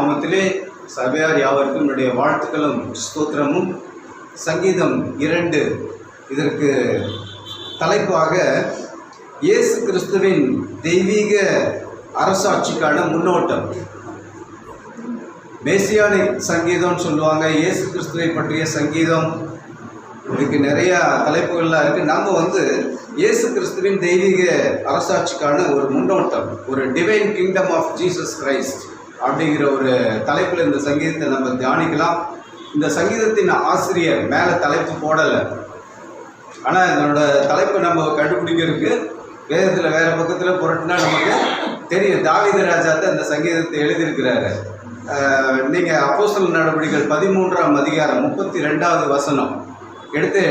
நாமத்திலே சபையார் யாவருக்கும் என்னுடைய வாழ்த்துக்களும் ஸ்தோத்திரமும். சங்கீதம் இரண்டு. இதற்கு தலைப்பாக இயேசு கிறிஸ்துவின் தெய்வீக அரசாட்சிக்கான முன்னோட்டம். மேசியானிக் சங்கீதம்னு சொல்லுவாங்க. இயேசு கிறிஸ்துவை பற்றிய சங்கீதம். இதுக்கு நிறையா தலைப்புகள்லாம் இருக்குது நம்ம வந்து இயேசு கிறிஸ்துவின் தெய்வீக அரசாட்சிக்கான ஒரு முன்னோட்டம். ஒரு divine kingdom of Jesus Christ அப்படிங்கிற ஒரு தலைப்பில் இந்த சங்கீதத்தை நம்ம தியானிக்கலாம். இந்த சங்கீதத்தின் ஆசிரியர் மேலே தலைப்பு போடலை. ஆனால் இதனோட தலைப்பை நம்ம கண்டுபிடிக்கிறதுக்கு வேதத்தில் வேறு பக்கத்தில் புரட்டினா நமக்கு தெரியும். தாவீது ராஜா தான் இந்த சங்கீதத்தை எழுதியிருக்கிறாரு. நீங்கள் அப்போசல் நடவடிக்கைகள் பதிமூன்றாம் அதிகாரம் முப்பத்தி ரெண்டாவது வசனம். எடுத்து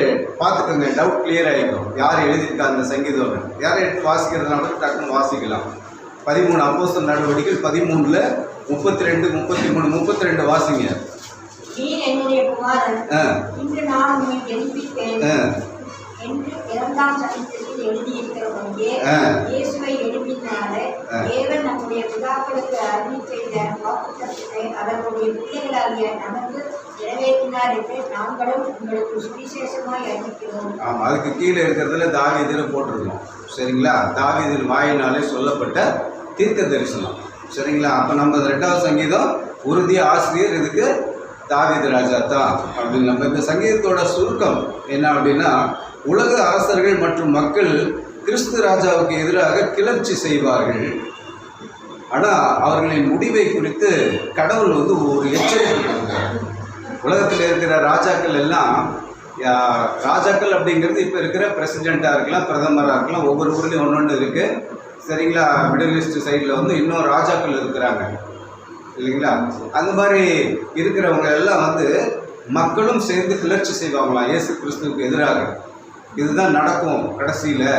பார்த்துக்கோங்க டவுட் கிளியர் ஆகிடும் யார் எழுதியிருக்கா அந்த சங்கீதம்? யாரை எடுத்து வாசிக்கிறதுனால டக்குன்னு வாசிக்கலாம். பதிமூணு அப்போசல் நடவடிக்கைகள் பதிமூணில் முப்பத்தி ரெண்டு முப்பத்தி மூணு முப்பத்தி ரெண்டு வாசிங்க. நீர் என்னுடைய குமாரன் ஆ. இன்று நான் உன்னை எழுப்பிப்பேன் ஆ. என்று இரண்டாம் சங்கீதத்தில் எழுதியிருக்கிறபடியே ஆ. இயேசுவை எழுப்பினாலே ஆ. தேவன் நம்முடைய பிதாக்களுக்கு அருளி செய்த வாக்குத்தத்தத்தை அவர்களுடைய பிள்ளைகளாகிய நமக்கு நிறைவேற்றினார் என்று நாங்களும் உங்களுக்கு சுவிசேஷமாய் அறிவிக்கிறோம். ஆமாம் அதுக்கு கீழே இருக்கிறதுல தாவீதில் போட்டிருக்கோம். சரிங்களா? தாவீதில் வாயினாலே சொல்லப்பட்ட தீர்க்க தரிசனம். சரிங்களா? அப்போ நம்ம ரெண்டாவது சங்கீதம் உறுதி ஆசிரியர் இதுக்கு தாவித ராஜா தான் அப்படின்னு. நம்ம இந்த சங்கீதத்தோட சுருக்கம் என்ன அப்படின்னா உலக அரசர்கள் மற்றும் மக்கள் கிறிஸ்து ராஜாவுக்கு எதிராக கிளர்ச்சி செய்வார்கள். ஆனால் அவர்களின் முடிவை குறித்து கடவுள் வந்து ஒரு எச்சரிக்கை உலகத்தில் இருக்கிற ராஜாக்கள் எல்லாம் யா- ராஜாக்கள் அப்படிங்கிறது இப்போ இருக்கிற பிரசிடெண்ட்டாக இருக்கலாம் பிரதமராக இருக்கலாம் ஒவ்வொரு ஊர்லேயும் ஒன்று ஒன்று இருக்குது சரிங்களா? மிடில் ஈஸ்ட் சைடில் வந்து இன்னும் ராஜாக்கள் இருக்கிறாங்க. இல்லைங்களா? அந்த மாதிரி இருக்கிறவங்க எல்லாம் வந்து மக்களும் சேர்ந்து கிளர்ச்சி செய்வாங்களாம். இயேசு கிறிஸ்துவுக்கு எதிராக. இதுதான் நடக்கும் கடைசியில்.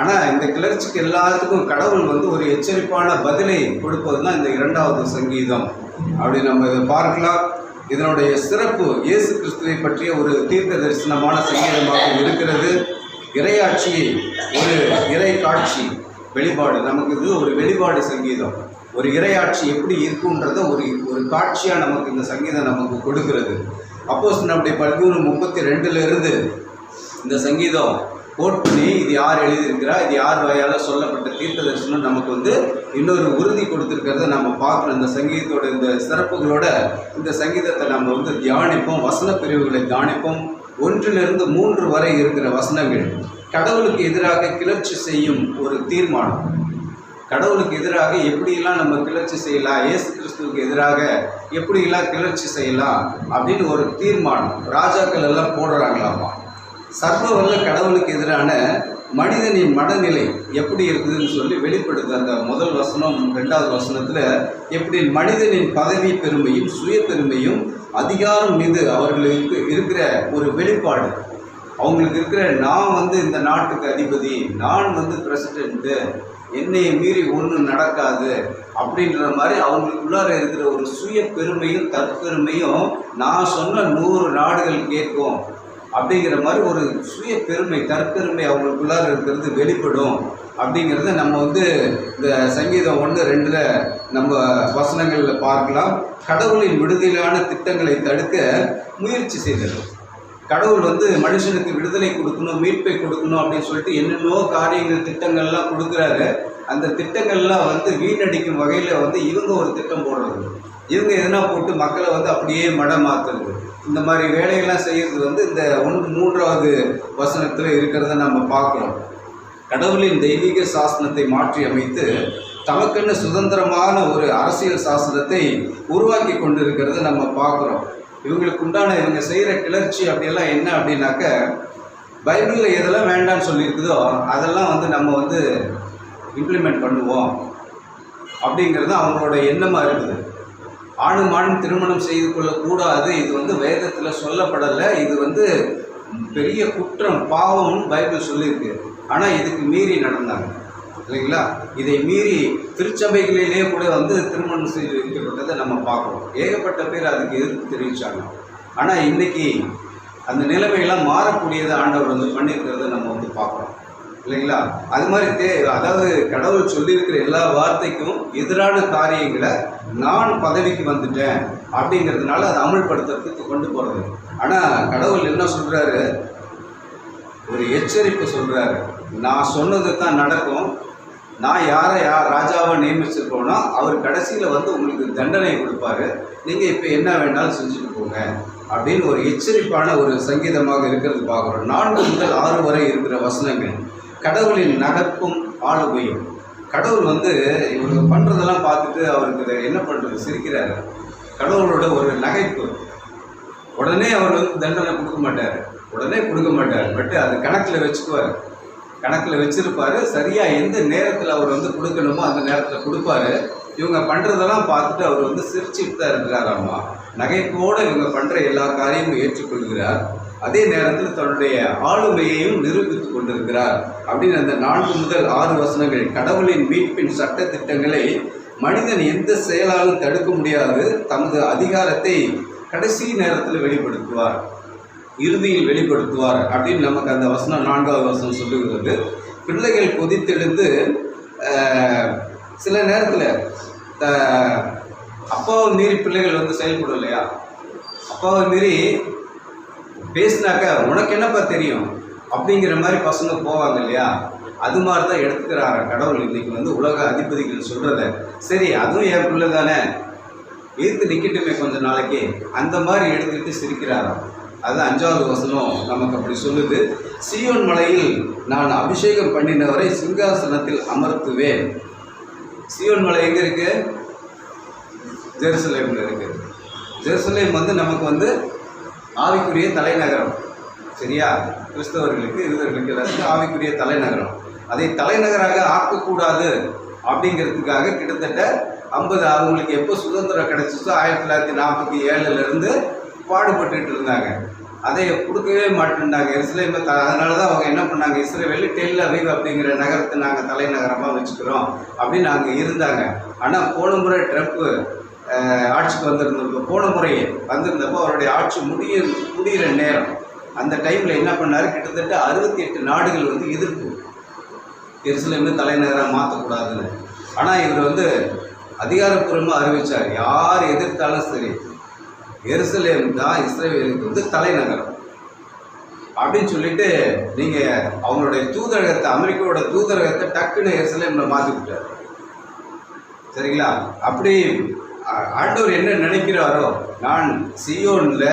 ஆனால் இந்த கிளர்ச்சிக்கு எல்லாத்துக்கும் கடவுள் வந்து ஒரு எச்சரிப்பான பதிலை கொடுப்பது தான் இந்த இரண்டாவது சங்கீதம். அப்படி நம்ம இதை பார்க்கலாம். இதனுடைய சிறப்பு இயேசு கிறிஸ்துவை பற்றிய ஒரு தீர்க்க தரிசனமான சங்கீதமாக இருக்கிறது. இறையாட்சியை ஒரு இறை காட்சி. வெளிப்பாடு. நமக்கு இது ஒரு வெளிப்பாடு சங்கீதம். ஒரு இறையாட்சி எப்படி இருக்குன்றத ஒரு ஒரு காட்சியாக நமக்கு இந்த சங்கீதம் நமக்கு கொடுக்கிறது. அப்போஸ் நம்முடைய பதிமூணு முப்பத்தி ரெண்டுலேருந்து இந்த சங்கீதம் கோட் பண்ணி இது யார் எழுதியிருக்கிறா இது யார் வாயால் சொல்லப்பட்ட தீர்த்த தரிசனம் நமக்கு வந்து இன்னொரு உறுதி கொடுத்துருக்கிறத நம்ம பார்க்குறோம் இந்த சங்கீதத்தோட இந்த சிறப்புகளோட இந்த சங்கீதத்தை நம்ம வந்து தியானிப்போம் வசன பிரிவுகளை தியானிப்போம். ஒன்றிலிருந்து மூன்று வரை இருக்கிற வசனங்கள். கடவுளுக்கு எதிராக கிளர்ச்சி செய்யும் ஒரு தீர்மானம். கடவுளுக்கு எதிராக எப்படியெல்லாம் நம்ம கிளர்ச்சி செய்யலாம் இயேசு கிறிஸ்துவுக்கு எதிராக எப்படியெல்லாம் கிளர்ச்சி செய்யலாம் அப்படின்னு ஒரு தீர்மானம். ராஜாக்கள் எல்லாம் போடுறாங்களாமா? சர்வ வல்ல கடவுளுக்கு எதிரான மனிதனின் மனநிலை எப்படி இருக்குதுன்னு சொல்லி வெளிப்படுது அந்த முதல் வசனம் ரெண்டாவது வசனத்தில் எப்படி மனிதனின் பதவி பெருமையும் சுய பெருமையும் அதிகாரம் மீது அவர்களுக்கு இருக்கிற ஒரு வெளிப்பாடு. அவங்களுக்கு இருக்கிற நான் வந்து இந்த நாட்டுக்கு அதிபதி நான் வந்து பிரசிடெண்ட்டு என்னை மீறி ஒன்றும் நடக்காது அப்படின்ற மாதிரி அவங்களுக்குள்ளார இருக்கிற ஒரு சுய பெருமையும் தற்பெருமையும் நான் சொன்ன நூறு நாடுகள் கேட்கும் அப்படிங்கிற மாதிரி ஒரு சுய பெருமை தற்பெருமை அவங்களுக்குள்ளார இருக்கிறது வெளிப்படும் அப்படிங்கிறத நம்ம வந்து இந்த சங்கீதம் ஒன்று ரெண்டில் நம்ம வசனங்களில் பார்க்கலாம். கடவுளின் விடுதலையான திட்டங்களை தடுக்க முயற்சி செய்தது. கடவுள் வந்து மனுஷனுக்கு விடுதலை கொடுக்கணும் மீட்பை கொடுக்கணும் அப்படின்னு சொல்லிட்டு என்னென்னவோ காரியங்கள் திட்டங்கள்லாம் கொடுக்குறாரு. அந்த திட்டங்கள்லாம் வந்து வீணடிக்கும் வகையில் வந்து இவங்க ஒரு திட்டம் போடுறது. இவங்க எதனா போட்டு மக்களை வந்து அப்படியே மடம் மாற்றுறது இந்த மாதிரி வேலையெல்லாம் செய்கிறது வந்து இந்த ஒன்று மூன்றாவது வசனத்தில் இருக்கிறத நம்ம பார்க்குறோம் கடவுளின் தெய்வீக சாசனத்தை மாற்றி அமைத்து தமக்கென்று சுதந்திரமான ஒரு அரசியல் சாசனத்தை உருவாக்கி கொண்டிருக்கிறத நம்ம பார்க்குறோம். இவங்களுக்கு உண்டான இவங்க செய்கிற கிளர்ச்சி அப்படியெல்லாம் என்ன அப்படின்னாக்க பைபிளில் எதெல்லாம் வேண்டாம்னு சொல்லியிருக்குதோ அதெல்லாம் வந்து நம்ம வந்து இம்ப்ளிமெண்ட் பண்ணுவோம் அப்படிங்கிறது அவங்களோட எண்ணமாக இருக்குது. ஆணும் ஆணும் திருமணம் செய்து கொள்ளக்கூடாது இது வந்து வேதத்தில் சொல்லப்படலை இது வந்து பெரிய குற்றம் பாவம்னு பைபிள் சொல்லியிருக்கு. ஆனால் இதுக்கு மீறி நடந்தாங்க. இல்லைங்களா? இதை மீறி திருச்சபைகளிலே கூட வந்து திருமணம் செய்து வைக்கப்பட்டதை நம்ம பார்க்குறோம் ஏகப்பட்ட பேர் அதுக்கு எதிர்ப்பு தெரிவித்தாங்க ஆனால் இன்னைக்கு அந்த நிலைமையெல்லாம் மாறக்கூடியதை ஆண்டவர் வந்து பண்ணியிருக்கிறத நம்ம வந்து பார்க்குறோம் இல்லைங்களா? அது மாதிரி தே அதாவது கடவுள் சொல்லியிருக்கிற எல்லா வார்த்தைக்கும் எதிரான காரியங்களை நான் பதவிக்கு வந்துட்டேன் அப்படிங்கிறதுனால அதை அமல்படுத்துறதுக்கு கொண்டு போகிறது ஆனால் கடவுள் என்ன சொல்கிறாரு ஒரு எச்சரிப்பு சொல்கிறாரு நான் சொன்னது தான் நடக்கும். நான் யாரை யார் ராஜாவை நியமிச்சிருக்கோனோ அவர் கடைசியில் வந்து உங்களுக்கு தண்டனை கொடுப்பாரு. நீங்கள் இப்போ என்ன வேணாலும் செஞ்சுட்டு போங்க அப்படின்னு ஒரு எச்சரிப்பான ஒரு சங்கீதமாக இருக்கிறது பார்க்குறோம். நான்கு முதல் ஆறு வரை இருக்கிற வசனங்கள். கடவுளின் நகர்ப்பும் ஆளுமையும் கடவுள் வந்து இவங்க பண்ணுறதெல்லாம் பார்த்துட்டு அவருக்கு இதை என்ன பண்ணுறது சிரிக்கிறாரு. கடவுளோட ஒரு நகைப்பு. உடனே அவர் வந்து தண்டனை கொடுக்க மாட்டார். உடனே கொடுக்க மாட்டார். பட் அது கணக்கில் வச்சுக்குவார். கணக்கில் வச்சுருப்பாரு. சரியாக எந்த நேரத்தில் அவர் வந்து கொடுக்கணுமோ அந்த நேரத்தில் கொடுப்பாரு. இவங்க பண்ணுறதெல்லாம் பார்த்துட்டு அவர் வந்து சிரிச்சுட்டு தான் இருக்கிறாராம்மா நகைப்போடு இவங்க பண்ணுற எல்லா காரியமும் ஏற்றுக்கொள்கிறார். அதே நேரத்தில் தன்னுடைய ஆளுமையையும் நிரூபித்து கொண்டிருக்கிறார். அப்படின்னு அந்த நான்கு முதல் ஆறு வசனங்கள் கடவுளின் மீட்பின் சட்ட திட்டங்களை மனிதன் எந்த செயலாலும் தடுக்க முடியாது. தமது அதிகாரத்தை கடைசி நேரத்தில் வெளிப்படுத்துவார். இறுதியில் வெளிப்படுத்துவார் அப்படின்னு நமக்கு அந்த வசனம் நான்காவது வசனம் சொல்லுகிறது. பிள்ளைகள் கொதித்தெழுந்து சில நேரத்தில் அப்பாவை மீறி பிள்ளைகள் வந்து செயல்படும் இல்லையா? அப்பாவை மீறி பேசினாக்க உனக்கு என்னப்பா தெரியும்? அப்படிங்கிற மாதிரி பசங்க போவாங்க இல்லையா? அது மாதிரி தான் எடுத்துக்கிறாரு கடவுள் இன்னைக்கு வந்து உலக அதிபதிகள் சொல்கிறத சரி அதுவும் என் பிள்ளை தானே எதிர்த்து நிற்கட்டுமே கொஞ்ச நாளைக்கு. அந்த மாதிரி எடுத்துக்கிட்டு சிரிக்கிறாராம். அது அஞ்சாவது வசனம் நமக்கு அப்படி சொல்லுது. சியோன் மலையில் நான் அபிஷேகம் பண்ணினவரை சிங்காசனத்தில் அமர்த்துவேன். சியோன் மலை எங்கே இருக்கு? ஜெருசலேமில் இருக்கு. ஜெருசலேம் வந்து நமக்கு வந்து ஆவிக்குரிய தலைநகரம். சரியா? கிறிஸ்தவர்களுக்கு யூதர்களுக்கு எல்லாத்துக்கும் ஆவிக்குரிய தலைநகரம். அதை தலைநகராக ஆக்கக்கூடாது அப்படிங்கிறதுக்காக கிட்டத்தட்ட ஐம்பது அவங்களுக்கு எப்போ சுதந்திரம் கிடைச்சிச்சோ ஆயிரத்தி தொள்ளாயிரத்தி நாற்பத்தி ஏழுலேருந்து பாடுபட்டு இருந்தாங்க. அதை கொடுக்கவே மாட்டேன்டாங்க இஸ்ரேல் த அதனால தான் அவங்க என்ன பண்ணாங்க? இஸ்ரேல் டெல் அவிவ் அப்படிங்கிற நகரத்தை நாங்கள் தலைநகரமாக வச்சுக்கிறோம் அப்படின்னு அங்கே இருந்தாங்க. ஆனால் போன முறை ட்ரம்ப்பு ஆட்சிக்கு வந்திருந்தப்போ போன முறை வந்திருந்தப்போ அவருடைய ஆட்சி முடிய முடிகிற நேரம். அந்த டைமில் என்ன பண்ணார்? கிட்டத்தட்ட அறுபத்தி எட்டு நாடுகள் வந்து எதிர்ப்பு. எருசலேமே தலைநகராக மாற்றக்கூடாதுன்னு ஆனால் இவர் வந்து அதிகாரப்பூர்வமாக அறிவித்தார் யார் எதிர்த்தாலும் சரி எருசலேம் தான் இஸ்ரேலுக்கு வந்து தலைநகரம். அப்படின்னு சொல்லிட்டு நீங்கள் அவங்களுடைய தூதரகத்தை அமெரிக்காவோட தூதரகத்தை டக்குன்னு எருசலேமில் மாற்றி விட்டார் சரிங்களா? அப்படி ஆண்டவர் என்ன நினைக்கிறாரோ நான் சியோனில்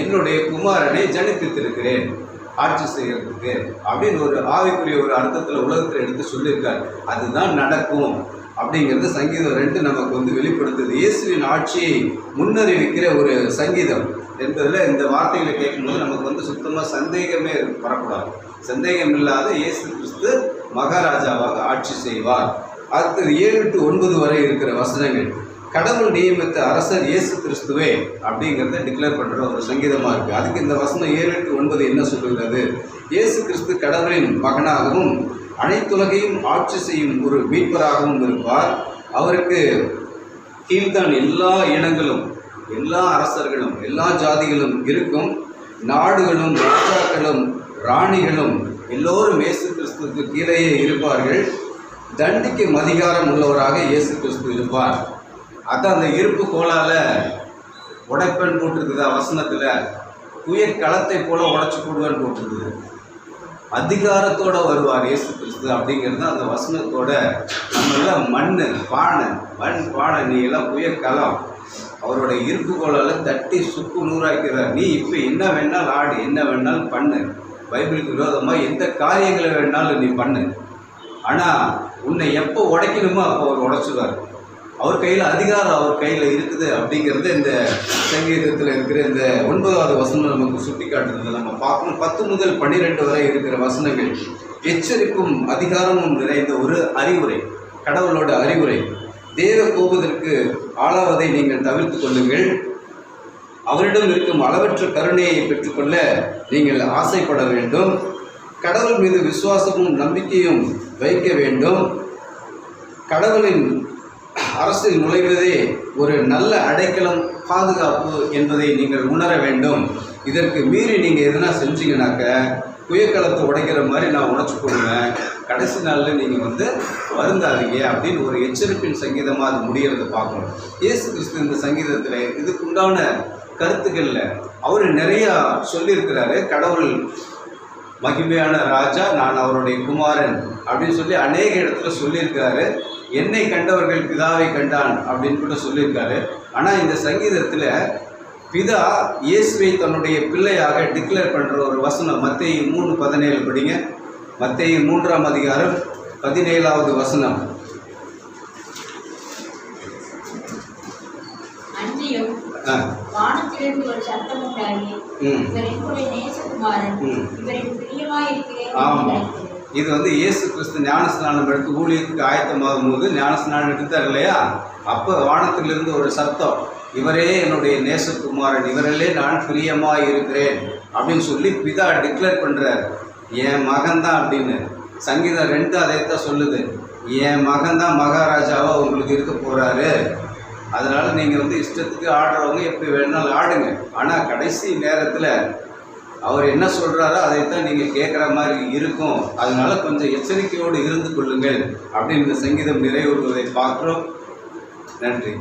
என்னுடைய குமாரனை ஜனித்திருக்கிறேன் ஆட்சி செய்கிறதுக்கு அப்படின்னு ஒரு ஆவிக்குரிய ஒரு அர்த்தத்தில் உலகத்தில் எடுத்து சொல்லியிருக்கார். அதுதான் நடக்கும். அப்படிங்கிறது சங்கீதம் ரெண்டு நமக்கு வந்து வெளிப்படுத்துது. இயேசுவின் ஆட்சியை முன்னறிவிக்கிற ஒரு சங்கீதம் என்பதில் இந்த வார்த்தைகளை கேட்கும்போது நமக்கு வந்து சுத்தமாக சந்தேகமே வரக்கூடாது. சந்தேகம் இல்லாத இயேசு கிறிஸ்து மகாராஜாவாக ஆட்சி செய்வார். அடுத்தது ஏழு டு ஒன்பது வரை இருக்கிற வசனங்கள். கடவுள் நியமித்த அரசர் இயேசு கிறிஸ்துவே அப்படிங்கிறத டிக்ளேர் பண்ணுற ஒரு சங்கீதமாக இருக்குது அதுக்கு இந்த வசனம் ஏழு டு ஒன்பது என்ன சொல்லுகிறது? இயேசு கிறிஸ்து கடவுளின் மகனாகவும் அனைத்துலகையும் ஆட்சி செய்யும் ஒரு மீட்பராகவும் இருப்பார். அவருக்கு கீழ்தான் எல்லா இனங்களும் எல்லா அரசர்களும் எல்லா ஜாதிகளும் இருக்கும். நாடுகளும் ராஜாக்களும் ராணிகளும் எல்லோரும் இயேசு கிறிஸ்துவுக்கு கீழேயே இருப்பார்கள். தண்டிக்கும் அதிகாரம் உள்ளவராக இயேசு கிறிஸ்து இருப்பார். அதான் அந்த இருப்பு கோலால் உடைப்பன் போட்டிருக்குதா வசனத்தில்? உயிர் களத்தை போல உடைச்சு போடுவேன் போட்டிருக்குது. அதிகாரத்தோட வருவார் இயேசு கிறிஸ்து அப்படிங்கிறது அந்த வசனத்தோட நம்ம எல்லாம் மண் பானை மண் பானை நீ எல்லாம் உயர் அவரோட இருப்பு கோலால தட்டி சுக்கு நூறாக்கிறார். நீ இப்போ என்ன வேணாலும் ஆடு என்ன வேணாலும் பண்ணு. பைபிளுக்கு விரோதமாக எந்த காரியங்களை வேணாலும் நீ பண்ணு. ஆனால் உன்னை எப்போ உடைக்கணுமோ அப்போ அவர் உடைச்சிடுவார் அவர் கையில் அதிகாரம் அவர் கையில் இருக்குது அப்படிங்கிறது இந்த சங்கீதத்தில் இருக்கிற இந்த ஒன்பதாவது வசனம் நமக்கு சுட்டி காட்டுறது நம்ம பார்க்கணும். பத்து முதல் பன்னிரெண்டு வரை இருக்கிற வசனங்கள் எச்சரிப்பும் அதிகாரமும் நிறைந்த ஒரு அறிவுரை கடவுளோட அறிவுரை. தேவ கோபத்திற்கு ஆளாவதை நீங்கள் தவிர்த்து கொள்ளுங்கள். அவரிடம் இருக்கும் அளவற்ற கருணையை பெற்றுக்கொள்ள நீங்கள் ஆசைப்பட வேண்டும். கடவுள் மீது விசுவாசமும் நம்பிக்கையும் வைக்க வேண்டும். கடவுளின் அரசில் நுழைவதே ஒரு நல்ல அடைக்கலம் பாதுகாப்பு என்பதை நீங்கள் உணர வேண்டும். இதற்கு மீறி நீங்கள் எதனா செஞ்சீங்கன்னாக்க புயக்கலத்தை உடைக்கிற மாதிரி நான் உணர்ச்சி கொடுவேன் கடைசி நாளில் நீங்கள் வந்து வருந்தாதீங்க அப்படின்னு ஒரு எச்சரிப்பின் சங்கீதமாக அது முடிகிறத பார்க்கணும். இயேசு கிறிஸ்து இந்த சங்கீதத்தில் இதுக்குண்டான கருத்துக்களில் அவர் நிறையா சொல்லியிருக்கிறாரு. கடவுள் மகிமையான ராஜா நான் அவருடைய குமாரன் அப்படின்னு சொல்லி அநேக இடத்துல சொல்லியிருக்காரு. என்னை கண்டவர்கள் பிதாவை கண்டான் அப்படின்னு கூட சொல்லியிருக்காரு. ஆனால் இந்த சங்கீதத்தில் பிதா இயேசுவை தன்னுடைய பிள்ளையாக டிக்ளேர் பண்ணுற ஒரு வசனம் மத்தேயு மூணு பதினேழு படிங்க. மத்தேயு மூன்றாம் அதிகாரம் பதினேழாவது வசனம். வானத்திலிருந்து ஒரு சத்தம் உண்டாகி ம். இவர் என்னுடைய நேசகுமாரன் ம். இவரின் பிரியமாயிருக்கிறேன் ஆமாம் என்று இது வந்து இயேசு கிறிஸ்து ஞானஸ்நானம் எடுத்து ஊழியத்துக்கு ஆயத்தமாகும் போது ஞானஸ்நானம் எடுத்தார் இல்லையா? அப்போ வானத்திலிருந்து ஒரு சத்தம் இவரே என்னுடைய நேசகுமாரன் இவரிலே நான் பிரியமாக இருக்கிறேன் அப்படின்னு சொல்லி பிதா டிக்ளேர் பண்ணுறார் என் மகன்தான் அப்படின்னு. சங்கீதம் ரெண்டு அதைத்தான் சொல்லுது. என் மகன்தான் மகாராஜாவாக உங்களுக்கு இருக்க போகிறாரு அதனால் நீங்கள் வந்து இஷ்டத்துக்கு ஆடுறவங்க எப்படி வேணாலும் ஆடுங்க. ஆனால் கடைசி நேரத்தில் அவர் என்ன சொல்கிறாரோ அதைத்தான் நீங்கள் கேட்குற மாதிரி இருக்கும். அதனால கொஞ்சம் எச்சரிக்கையோடு இருந்து கொள்ளுங்கள். அப்படின்னு இந்த சங்கீதம் நிறைவுறுவதை பார்க்குறோம். நன்றி.